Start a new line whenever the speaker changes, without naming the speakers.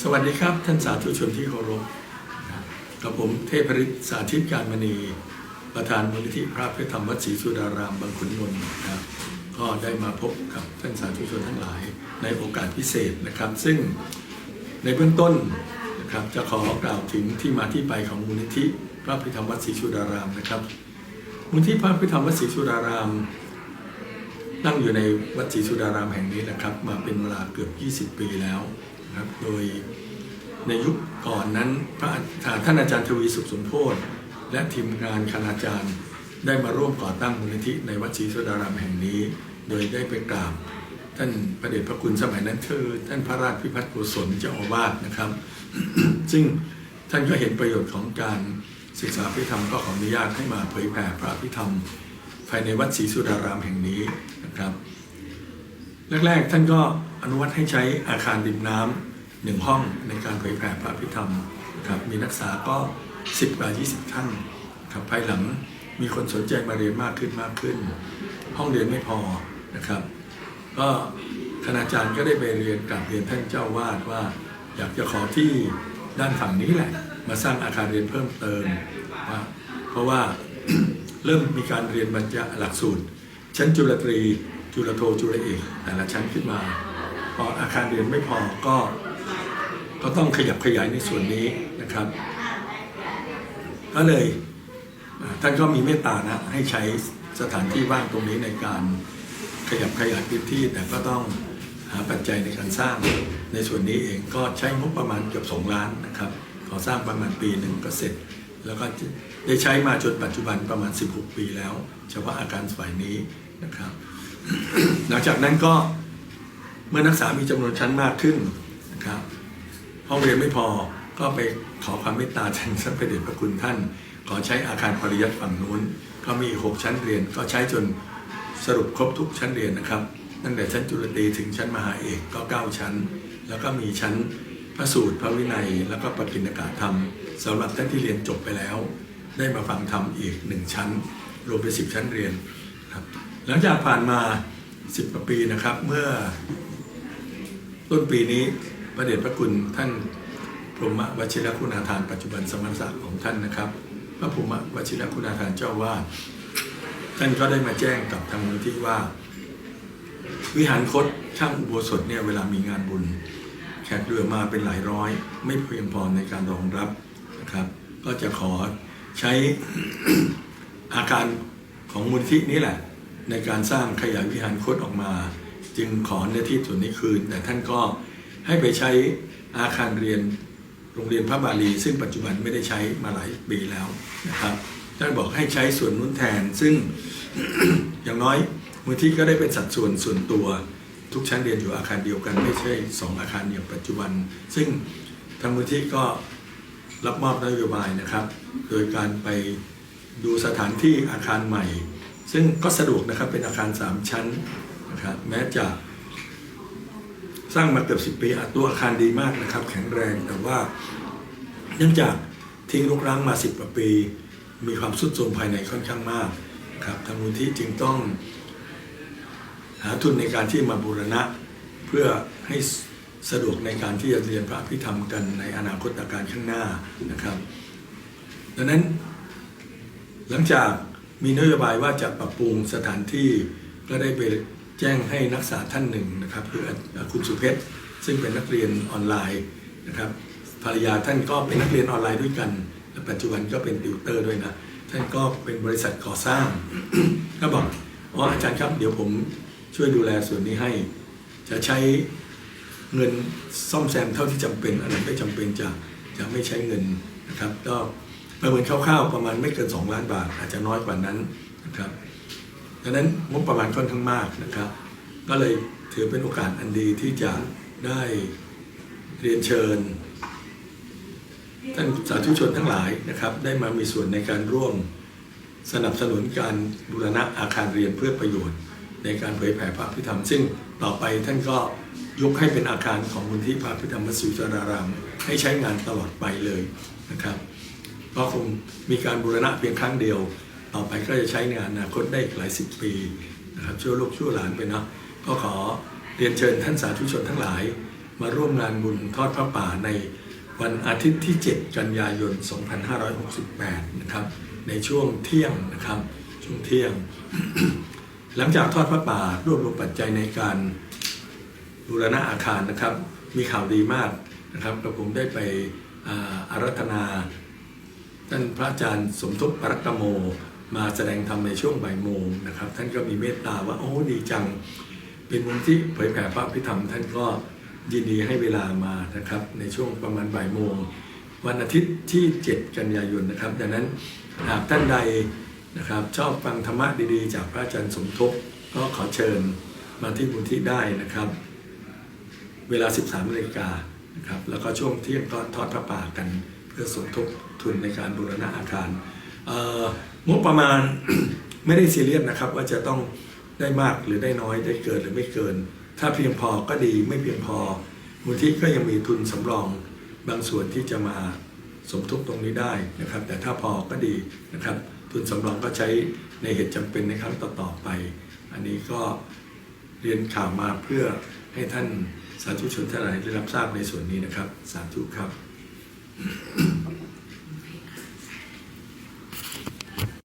สวัสดีครับท่านสาธุชนที่เคารพกับผมเทพฤทธิ์สาธิตการมณี ประธานมูลนิธิพระพุทธรรมวัดศรีสุดารามบางขุนนนท์นะครับก็ได้มาพบกับท่านสาธุชนทั้งหลายในโอกาสพิเศษนะครับ ซึ่งในเบื้องต้นนะครับจะขอกล่าวถึงที่มาที่ไปของมูลนิธิพระพุทธรรมวัดศรีสุดารามนะครับ มูลนิธิพระพุทธรรมวัดศรีสุดาราม นั่งอยู่ในวัดศรีสุดารามแห่งนี้นะครับ มาเป็นเวลาเกือบ 20 ปีแล้ว ครับโดยในยุคก่อนนั้นพระท่านอาจารย์ทวีสุขสมโพธิและทีมงานคณาจารย์ได้มาร่วมก่อตั้งมูลนิธิในวัดศรีสุดารามแห่งนี้ โดยได้ไปกราบท่านพระเดชพระคุณสมัยนั้นคือท่านพระราชพิพัฒน์โกศลเจ้าอาวาสนะครับ ซึ่งท่านก็เห็นประโยชน์ของการศึกษาพิธรรมก็ขออนุญาตให้มาเผยแผ่พระพิธรรม ภายในวัดศรีสุดารามแห่งนี้นะครับ แรกๆท่านก็ อนุวัตให้ใช้อาคารริมน้ำหนึ่งห้องในการเผยแผ่พระพิธรรมครับมีนักศึกษาก็ 10กว่า20 ท่านครับภายหลังมีคนสนใจมาเรียนมากขึ้นมากขึ้น ห้องเรียนไม่พอนะครับ ก็คณาจารย์ก็ได้ไปเรียนกับเรียนท่านเจ้าวาดว่า อยากจะขอที่ด้านฝั่งนี้แหละ มาสร้างอาคารเรียนเพิ่มเติมนะเพราะว่าเริ่มมีการเรียนบรรยาหลักสูตร ชั้นจุลตรีจุลโทจุลเอกแต่ละชั้นขึ้นมา พออาคารเรียนไม่พอก็ก็ต้องขยับขยายในส่วนนี้นะครับ ก็เลยท่านก็มีเมตตานะให้ใช้สถานที่ว่างตรงนี้ในการขยับขยายพื้นที่แต่ก็ต้องหาปัจจัยในการสร้างในส่วนนี้เองก็ใช้งบประมาณเกือบ2ล้านนะครับขอสร้างประมาณปีหนึ่งก็เสร็จ แล้วก็ได้ใช้มาจนปัจจุบันประมาณ 16 ปีแล้ว เฉพาะอาการฝ่ายนี้นะครับ หลังจากนั้นก็ เมื่อนักศึกษามีจำนวนชั้นมากขึ้นนะครับ ห้องเรียนไม่พอก็ไปขอความเมตตาท่านสัพเดชพระคุณท่าน ขอใช้อาคารปริยัติฝั่งนู้น ก็มีหกชั้นเรียนก็ใช้จนสรุปครบทุกชั้นเรียนนะครับตั้งแต่ชั้นจุลตรีถึงชั้นมหาเอกก็ 9 ชั้น แล้วก็มีชั้นพระสูตรพระวินัย แล้วก็ปกิณกาธรรมสำหรับท่านที่เรียนจบไปแล้ว ได้มาฟังธรรมอีกหนึ่งชั้น รวมเป็นสิบชั้นเรียนครับหลังจากผ่านมา 10กว่าปีนะครับ เมื่อ ต้นปีนี้พระเดชพระคุณท่านพรหมวชิรคุณาทานปัจจุบันสมณศักดิ์ของท่านนะครับ พระพรหมวชิรคุณาทานเจ้าวาดท่านก็ได้มาแจ้งกับทางมูลที่ว่า วิหารคตช่างอุโบสถเนี่ยเวลามีงานบุญ แขกเรือมาเป็นหลายร้อย ไม่เพียงพอในการรองรับนะครับ ก็จะขอใช้อาการของมูลที่นี้แหละ ในการสร้างขยายวิหารคตออกมา จึงขอเนื้อที่ส่วนนี้คืน แต่ท่านก็ให้ไปใช้อาคารเรียนโรงเรียนพระบาลี ซึ่งปัจจุบันไม่ได้ใช้มาหลายปีแล้วนะครับท่านบอกให้ใช้ส่วนนู้นแทน ซึ่งอย่างน้อยมูลที่ก็ได้เป็นสัดส่วนส่วนตัวทุกชั้นเรียนอยู่อาคารเดียวกันไม่ใช่สองอาคารอย่างปัจจุบัน ซึ่งทางมูลที่ก็รับมอบนโยบายนะครับ โดยการไปดูสถานที่อาคารใหม่ ซึ่งก็สะดวกนะครับเป็นอาคาร 3 ชั้น นะครับแม้จะสร้างมาเกือบ10ปีตัวอาคารดีมากนะครับ แข็งแรงแต่ว่า เนื่องจากทิ้งรกร้างมา10กว่าปี มีความสุดโทรมภายในค่อนข้างมากครับทางมูลที่จึงต้อง หาทุนในการที่มาบูรณะ เพื่อให้สะดวกในการที่จะเรียนพระพิธรรมกันในอนาคตการข้างหน้านะครับ ดังนั้น หลังจากมีนโยบายว่าจะปรับปรุงสถานที่ก็ได้ไป แจ้งให้นักศึกษาท่านหนึ่งนะครับคือคุณสุเพชรซึ่งเป็นนักเรียนออนไลน์นะครับภรรยาท่านก็เป็นนักเรียนออนไลน์ด้วยกัน และปัจจุบันก็เป็นติวเตอร์ด้วยนะ ท่านก็เป็นบริษัทก่อสร้าง ก็บอกอ๋ออาจารย์ครับเดี๋ยวผมช่วยดูแลส่วนนี้ให้ จะใช้เงินซ่อมแซมเท่าที่จำเป็นอะไรไม่จำเป็นจะจะไม่ใช้เงินนะครับ ก็ประเมินคร่าวๆประมาณไม่เกิน 2 ล้านบาท อาจจะน้อยกว่านั้นนะครับ ดังนั้นงบประมาณค่อนข้างมากนะครับ ก็เลยถือเป็นโอกาสอันดีที่จะได้เรียนเชิญ ท่านสาธุชนทั้งหลายนะครับ ได้มามีส่วนในการร่วมสนับสนุนการบูรณะอาคารเรียนเพื่อประโยชน์ ในการเผยแผ่พระพิธรรม ซึ่งต่อไปท่านก็ยกให้เป็นอาคารของมูลที่พระพิธรรมวัดศรีสุราราม ให้ใช้งานตลอดไปเลยนะครับก็คงมีการบูรณะเพียงครั้งเดียว ต่อไปก็จะใช้ในอนาคตได้อีกหลายสิบปีนะครับชั่วลูกชั่วหลานไปเนาะก็ขอเรียนเชิญท่านสาธุชนทั้งหลาย มาร่วมงานบุญทอดพระป่าในวันอาทิตย์ที่ 7 กันยายน 2568 นะครับในช่วงเที่ยงนะครับช่วงเที่ยง หลังจากทอดพระป่ารวบรวมปัจจัยในการบูรณะอาคารนะครับ มีข่าวดีมากนะครับกระผมได้ไปอารัธนา ท่านพระอาจารย์สมทบปรักกโม มาแสดงธรรมในช่วงบ่ายโมงนะครับ ท่านก็มีเมตตาว่าโอ้ดีจัง เป็นวันที่เผยแผ่พระพิธรรม ท่านก็ยินดีให้เวลามานะครับในช่วงประมาณบ่ายโมง วันอาทิตย์ที่ 7 กันยายนนะครับดังนั้นหากท่านใดนะครับชอบฟังธรรมะดีๆ จากพระอาจารย์สมทบก็ขอเชิญมาที่มูลที่ได้นะครับ เวลา 13นาฬิกานะครับแล้วก็ช่วงเที่ยงก็ทอดพระป่ากัน เพื่อสมทบทุนในการบูรณะอาคาร งบประมาณไม่ได้ซีเรียสนะครับ ว่าจะต้องได้มากหรือได้น้อยได้เกินหรือไม่เกิน ถ้าเพียงพอก็ดีไม่เพียงพอมูลที่ก็ยังมีทุนสำรองบางส่วนที่จะมาสมทบตรงนี้ได้นะครับ แต่ถ้าพอก็ดีนะครับ ทุนสำรองก็ใช้ในเหตุจำเป็นในครั้งต่อๆไป อันนี้ก็เรียนข่าวมาเพื่อให้ท่านสาธุชนท่านหลายได้รับทราบในส่วนนี้นะครับ สาธุครับ